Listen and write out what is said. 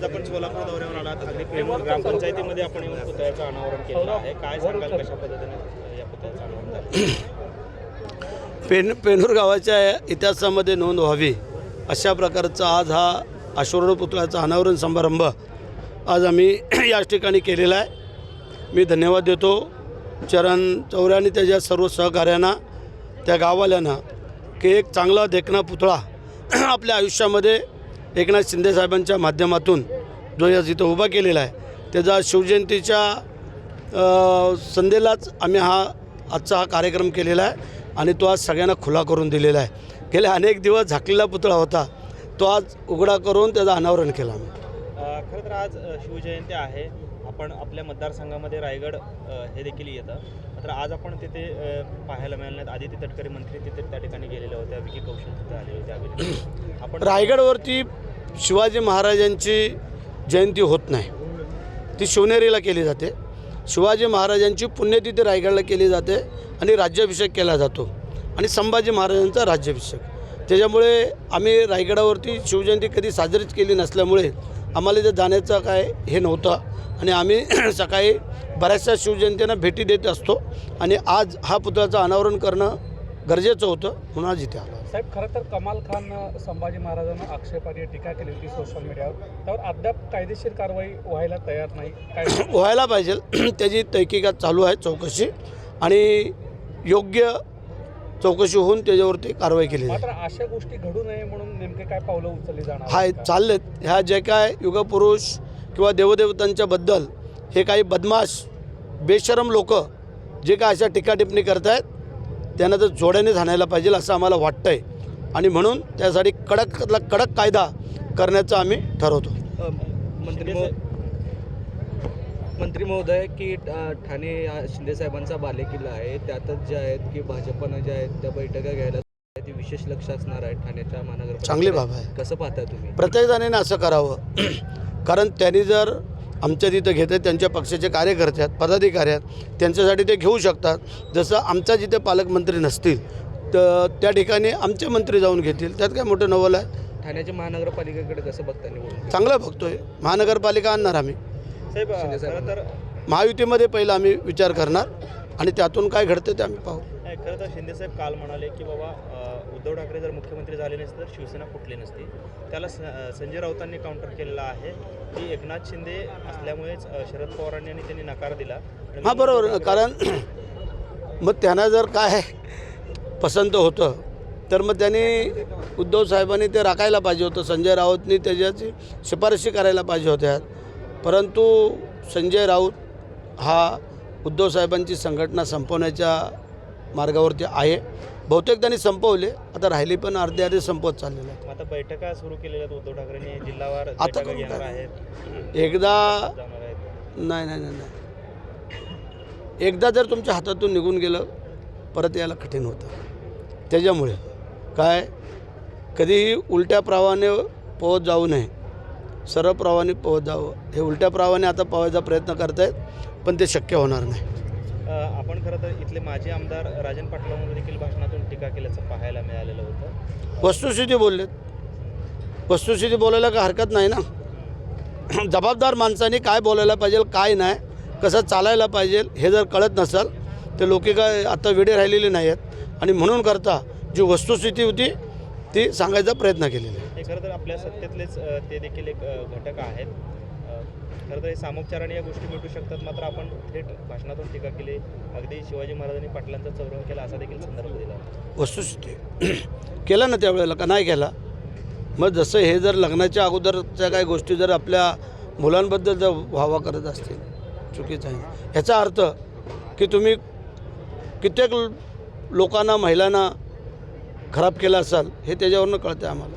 आज आपण सोलापूर दौऱ्यावर आलात. अगदी पेनूर ग्रामपंचायतीमध्ये आपण येऊन पुतळ्याचं अनावरण केलं आहे. काय सांगाल कशा पद्धतीने या पुतळ्याचं अनावरण झालं? पेन पेनूर गावाच्या इतिहासामध्ये नोंद व्हावी अशा प्रकारचा आज हा अश्वर्ण पुतळ्याचा अनावरण समारंभ आज आम्ही याच ठिकाणी केलेला आहे. मी धन्यवाद देतो. चरण चौऱ्या आणि त्याच्या सर्व सहकाऱ्यांना त्या गाववाल्यांना की एक चांगला देखणा पुतळा आपल्या आयुष्यामध्ये एकनाथ शिंदेसाहेबांच्या माध्यमातून जो या इथं उभा केलेला आहे त्याचा शिवजयंतीच्या संध्येलाच आम्ही हा आजचा हा कार्यक्रम केलेला आहे आणि तो आज सगळ्यांना खुला करून दिलेला आहे. गेले अनेक दिवस झाकलेला पुतळा होता तो आज उघडा करून त्याचं अनावरण केलं आम्ही. खरं तर आज शिवजयंती आहे. आपण आपल्या मतदारसंघामध्ये रायगड हे देखील येतं. मात्र आज आपण तिथे पाहायला मिळालं नाहीत. आदित्य तटकरे मंत्री तिथे त्या ठिकाणी गेलेले होते. विकी कौशल तिथे आले होते. आपण रायगडवरती शिवाजी महाराजांची जयंती होत नाही. ती शिवनेरीला केली जाते. शिवाजी महाराजांची पुण्यतिथी रायगडला केली जाते आणि राज्याभिषेक केला जातो. आणि संभाजी महाराजांचा राज्याभिषेक. त्याच्यामुळे आम्ही रायगडावरती शिवजयंती कधी साजरीच केली नसल्यामुळे आम्हाला ते जाण्याचं काय हे नव्हतं. आणि आम्ही सकाळी बऱ्याचशा शिवजयंतींना भेटी देत असतो. आणि आज हा पुतळ्याचं अनावरण करणं गरजेचं होतं म्हणून आज इथे आलो साहेब खरं तर कमाल खान संभाजी महाराजांना आक्षेपार्ह टीका केली होती सोशल मीडियावर त्यावर अद्याप कायदेशीर कारवाई व्हायला तयार नाही. काय व्हायला पाहिजे. त्याची तहकीकात चालू आहे चौकशी आणि योग्य चौकशी होऊन त्याच्यावरती कारवाई केली मात्र अशा गोष्टी घडू नये म्हणून नेमके काय पावलं उचलली जाणार हा आहेत का? चाललेत. ह्या जे काय युगपुरुष किंवा देवदेवतांच्या बद्दल हे काही बदमाश बेशरम लोक जे काय अशा टीकाटिप्पणी करतायत त्यांना तर जोड्याने हाणायला पाहिजे असं आम्हाला वाटतंय. आणि म्हणून त्यासाठी कडकला कडक कायदा करण्याचं आम्ही ठरवतो. मंत्री मंत्री महोदय की ठाणे अ, शिंदेसाहेबांचा बालेकिल्ला आहे त्यातच जे आहेत की भाजपनं जे आहेत त्या बैठका घ्यायला ती विशेष लक्ष असणार आहे ठाण्याच्या महानगर चांगली बाब आहे. कसं पाहताय तुम्ही? प्रत्येक जणांनी असं करावं. कारण त्यांनी जर आमच्या तिथं घेत आहेत त्यांच्या पक्षाचे कार्यकर्ते आहेत पदाधिकारी आहेत त्यांच्यासाठी ते घेऊ शकतात. जसं आमच्या जिथे पालकमंत्री नसतील तर त्या ठिकाणी आमचे मंत्री जाऊन घेतील. त्यात काय मोठं नवल आहे? ठाण्याच्या महानगरपालिकेकडे कसं बघताय निवडणूक? चांगलं बघतोय. महानगरपालिका आणणार आम्ही. साहेब खरं तर महायुतीमध्ये पहिलं आम्ही विचार करणार आणि त्यातून काय घडतं ते आम्ही पाहू. नाही, खरं तर शिंदेसाहेब काल म्हणाले की बाबा उद्धव ठाकरे जर मुख्यमंत्री झाले नसते तर शिवसेना फुटली नसती. त्याला संजय राऊतांनी काउंटर केलेलं आहे की एकनाथ शिंदे असल्यामुळेच शरद पवारांनी आणि त्यांनी नकार दिला. हां बरोबर. कारण मग त्यांना जर काय पसंत होतं तर मग त्यांनी उद्धव साहेबांनी ते राखायला पाहिजे होतं. संजय राऊतनी त्याच्याची शिफारशी करायला पाहिजे होत्या. परंतु संजय राऊत हा उद्धव साहेबांची संघटना संपवण्याच्या मार्गावरती आहे. बहुतेक त्यांनी संपवले. आता राहिली पण अर्धे अर्धे संपवत चाललेले आहे आता बैठका सुरू केलेल्या आहेत उद्धव ठाकरेंनी. जिल्हावार आता बैठका करून घेणार काय? आहेत. एकदा जाणार आहेत. नाही नाही नाही नाही. एकदा जर तुमच्या हातातून निघून गेलं परत यायला कठीण होतं. त्याच्यामुळे. काय? कधीही उलट्या प्रवाहाने पोहत जाऊ नये. सरळ प्रवाहाने पोहत जावं. हे उलट्या प्रवाहाने आता पोहायचा प्रयत्न करतायत पण ते शक्य होणार नाही. आपण खरं तर इथले माजी आमदार राजन पाटलांवर देखील भाषणातून टीका केल्याचं पाहायला मिळालेलं होतं. वस्तुस्थिती बोललेत वस्तुस्थिती बोलायला काय हरकत नाही ना. जबाबदार माणसाने काय बोलायला पाहिजे काय नाही कसं चालायला पाहिजे हे जर कळत नसेल तर लोक काय आता वेडे राहिलेले नाही आहेत आणि म्हणून करता जी वस्तुस्थिती होती ती सांगायचा प्रयत्न केलेला आहे. खरं तर आपल्या सत्तेतलेच ते देखील एक घटक आहेत. खरं तर हे सामोपचाराने या गोष्टी भेटू शकतात. मात्र आपण थेट भाषणातून टीका केली. अगदी शिवाजी महाराजांनी पाटलांचा चौरंग केला असा देखील संदर्भ दिला. वस्तुस्थिती. केला ना त्यावेळेला? का नाही केला? मग जसं हे जर लग्नाच्या अगोदरच्या काही गोष्टी जर आपल्या मुलांबद्दल जर व्हावा करत असतील चुकीचं आहे. ह्याचा अर्थ की तुम्ही कित्येक लोकांना महिलांना खराब केला असाल हे त्याच्यावरनं कळतं आम्हाला.